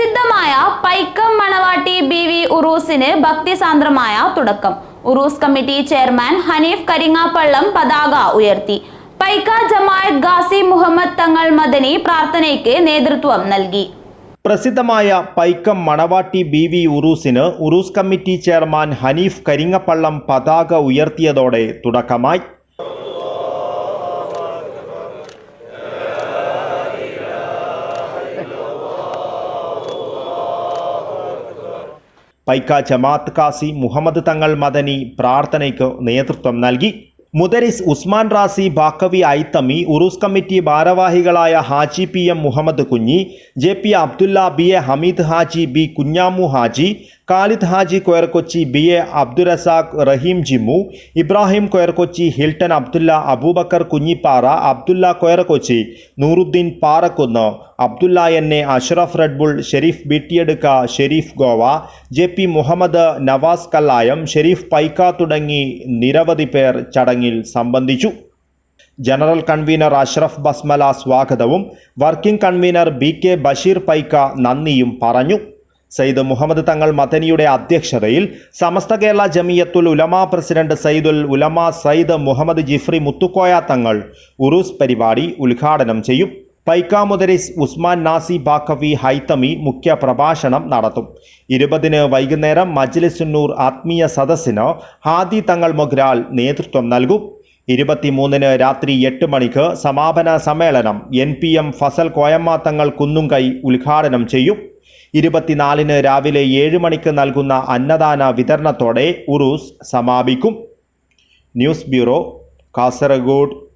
പ്രസിദ്ധമായ പൈക്കം മണവാട്ടി ബി വി ഉറൂസിന് ഭക്തിസാന്ദ്രമായ തുടക്കം. ഉറൂസ് കമ്മിറ്റി ചെയർമാൻ ഹനീഫ് കരിങ്ങാപ്പള്ളം പതാക ഉയർത്തി. പൈക്ക ജമായത്ത് ഗാസി മുഹമ്മദ് തങ്ങൾ മദനി പ്രാർത്ഥനയ്ക്ക് നേതൃത്വം നൽകി. പ്രസിദ്ധമായ പൈക്കം മണവാട്ടി ബി വി ഉറൂസിന് ഉറൂസ് കമ്മിറ്റി ചെയർമാൻ ഹനീഫ് കരിങ്ങപ്പള്ളം പതാക ഉയർത്തിയതോടെ തുടക്കമായി. പൈക്ക ജമാത്ത് കാസി മുഹമ്മദ് തങ്ങൾ മദനി പ്രാർത്ഥനയ്ക്ക് നേതൃത്വം നൽകി. മുദരിസ് ഉസ്മാൻ റാസി ബാക്കവി ഐത്തമി ഉറൂസ് കമ്മിറ്റി ഭാരവാഹികളായ Haji P M Muhammad Kunhi J P Abdulla B A Hameed Haji B Kunhamu Haji Khalid Haji Koyarkochi B A Abdurazak Raheem Jimu Ibrahim Koyarkochi Hilton Abdulla Abubakar Kunhippara Abdulla Koyarkochi Nooruddin Parakkunnu Abdulla N A Ashraf Red Bull Sherif Bittiyedukka Sherif Goa J P Muhammad Nawaz Kallayam Sherif Paika തുടങ്ങി നിരവധി പേർ ചടങ്ങിൽ സംബന്ധിച്ചു. General convener Ashraf Basmala സ്വാഗതവും working convener B K Basheer Paika നന്ദിയും പറഞ്ഞു. സയ്യിദ് മുഹമ്മദ് തങ്ങൾ മദനിയുടെ അധ്യക്ഷതയിൽ സമസ്ത കേരള ജമിയത്തുൽ ഉലമ പ്രസിഡന്റ് സയ്യിദുൽ ഉലമ സയ്യിദ് മുഹമ്മദ് ജിഫ്രി മുത്തുക്കോയ തങ്ങൾ ഉറൂസ് പരിപാടി ഉദ്ഘാടനം ചെയ്യും. പൈക്കാമുദരിസ് ഉസ്മാൻ നാസി ബാക്കവി ഹൈത്തമി മുഖ്യ പ്രഭാഷണം നടത്തും. ഇരുപതിന് വൈകുന്നേരം മജ്ലിസുന്നൂർ ആത്മീയ സദസ്സിന് ഹാദി തങ്ങൾ മൊഗ്രാൽ നേതൃത്വം നൽകും. ഇരുപത്തിമൂന്നിന് രാത്രി എട്ട് മണിക്ക് സമാപന സമ്മേളനം N P M Fazal Koyamma Thangal Kunnumkai ഉദ്ഘാടനം ചെയ്യും. ഇരുപത്തിനാലിന് രാവിലെ ഏഴ് മണിക്ക് നൽകുന്ന അന്നദാന വിതരണത്തോടെ ഉറൂസ് സമാപിക്കും. News bureau Kasaragod.